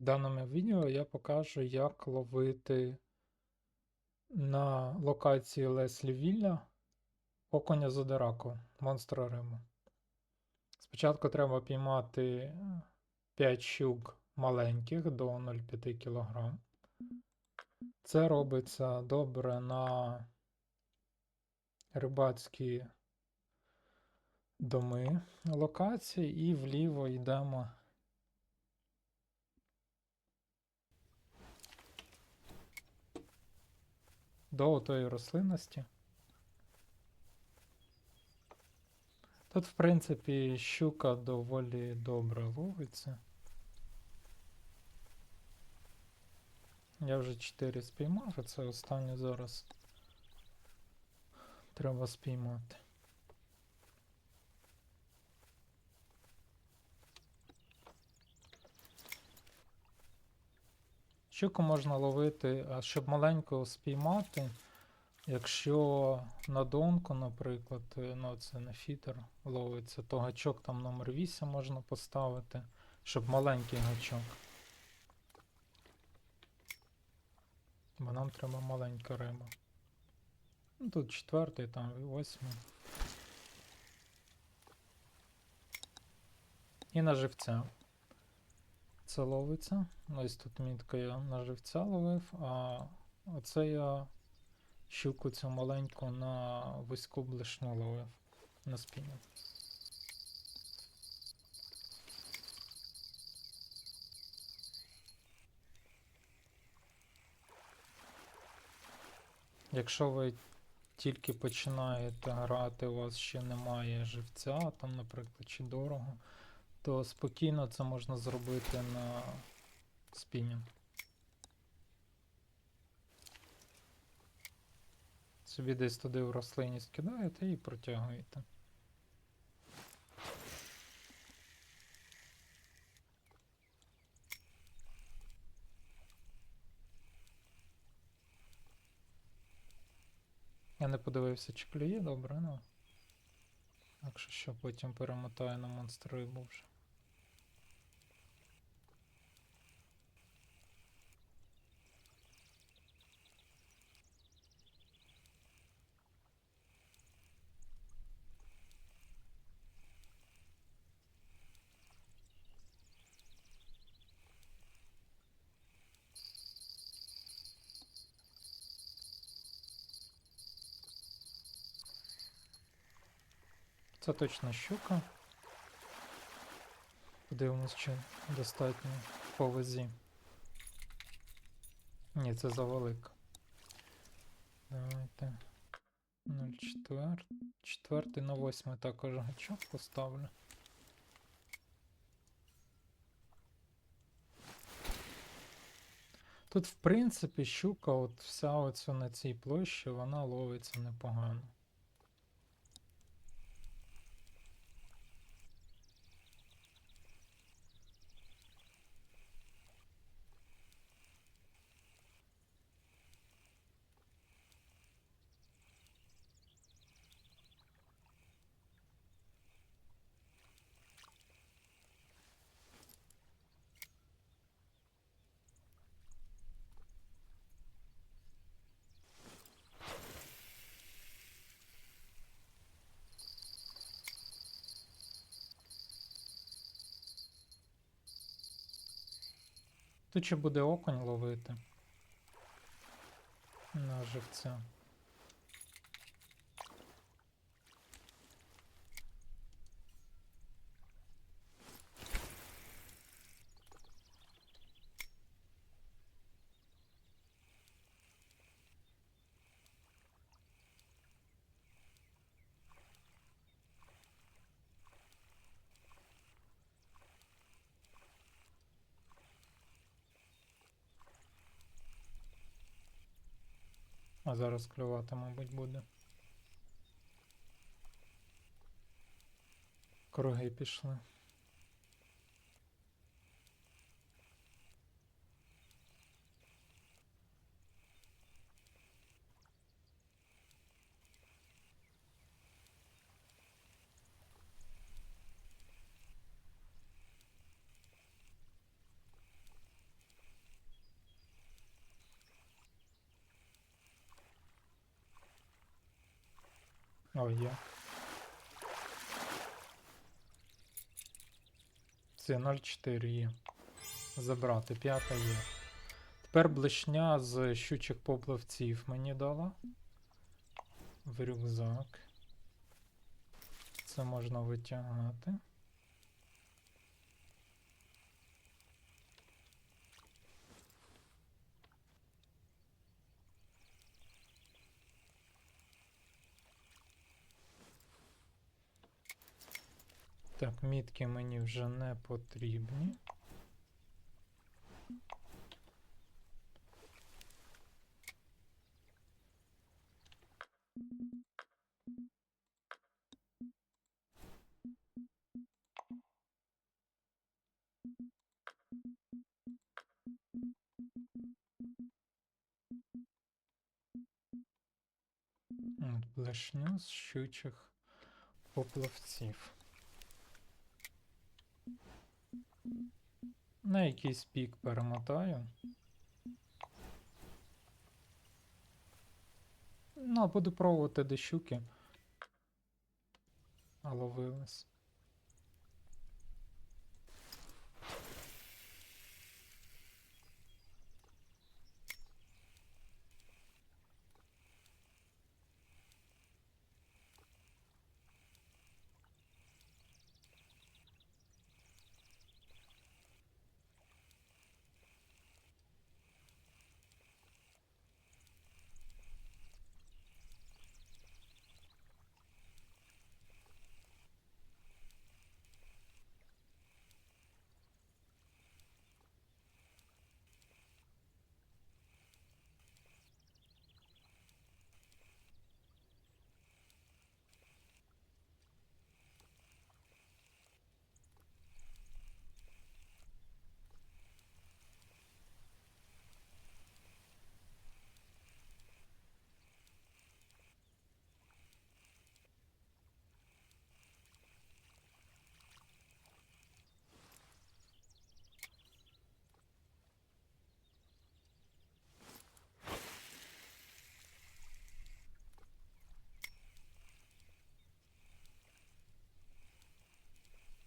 В даному відео я покажу, як ловити на локації Леслі Вілля окуня Зодираку, монстра Риму. Спочатку треба піймати 5 щук маленьких до 0,5 кг. Це робиться добре на рибацькі доми локації, і вліво йдемо. До тої рослинності. Тут, в принципі, щука доволі добре ловиться. Я вже 4 спіймав, а це останнє зараз треба спіймати. Щуку можна ловити, а щоб маленьку спіймати, якщо на донку, наприклад, е, ну це на фітер ловиться, то гачок там номер 8 можна поставити, щоб маленький гачок. Бо нам треба маленька риба. Ну, тут четвертий, там восьмий. І на живця. Це ловиться. Ось тут мітка я на живця ловив, а оце я щуку цю маленьку на вузьку блишню ловив на спінінг. Якщо ви тільки починаєте грати, у вас ще немає живця, там, наприклад, чи дорого, то спокійно це можна зробити на спінінг. Собі десь туди в рослинність кидаєте і протягуєте. Я не подивився, чи клює добре, ну. Якщо що, потім перемотаю на монстр рибу вже. Це точно щука. Подивимось, чи достатньо по вазі. Ні, це завелика. Давайте 0,4. Четвертий на восьмий також гачок поставлю. Тут, в принципі, щука, от вся оця на цій площі, вона ловиться непогано. Тут ще буде окунь ловити. На живця. А зараз клювати, мабуть, буде. Круги пішли. О, є. Це 0,4 є. Забрати, п'ята є. Тепер блешня з щучих поплавців мені дала. В рюкзак. Це можна витягати. Так, мітки мені вже не потрібні. От, з щучих поплавців. На якийсь пік перемотаю. Ну, буду пробувати дещуки. щуки. А ловились.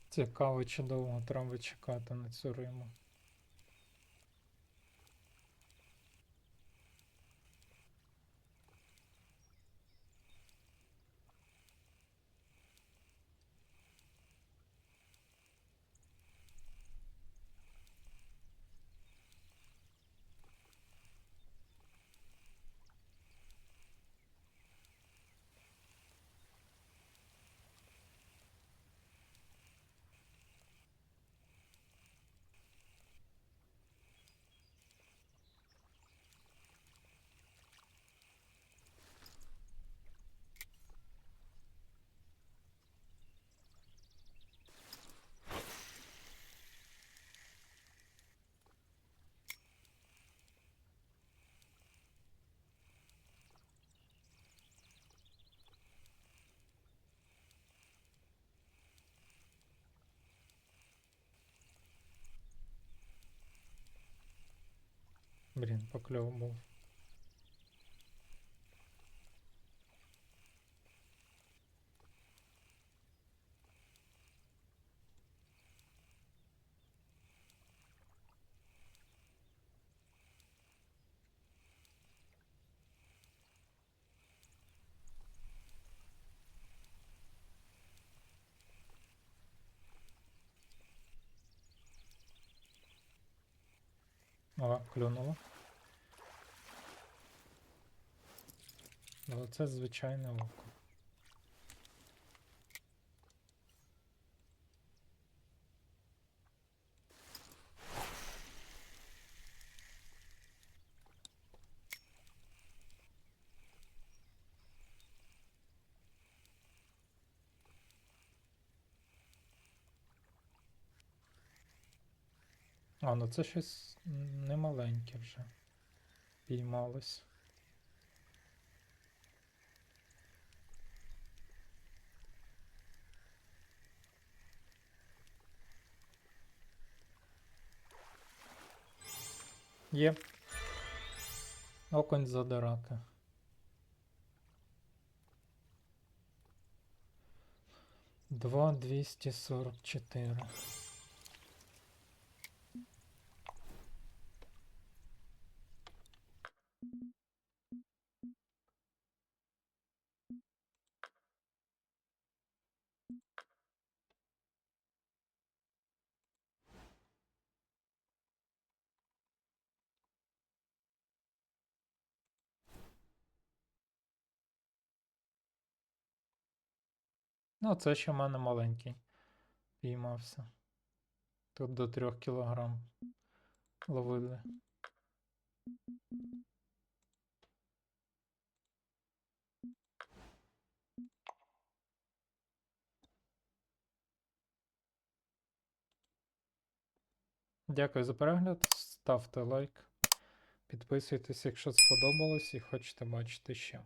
Цікаво, чи довго треба чекати на цю риму. Блін, покльов О, клюнуло. Але це звичайне око. А, ну це щось немаленьке вже піймалось. Є. Оконь задирака. 2,244. Ну, це ще в мене маленький піймався. Тут до 3 кілограм ловили. Дякую за перегляд. Ставте лайк. Підписуйтесь, якщо сподобалось і хочете бачити ще.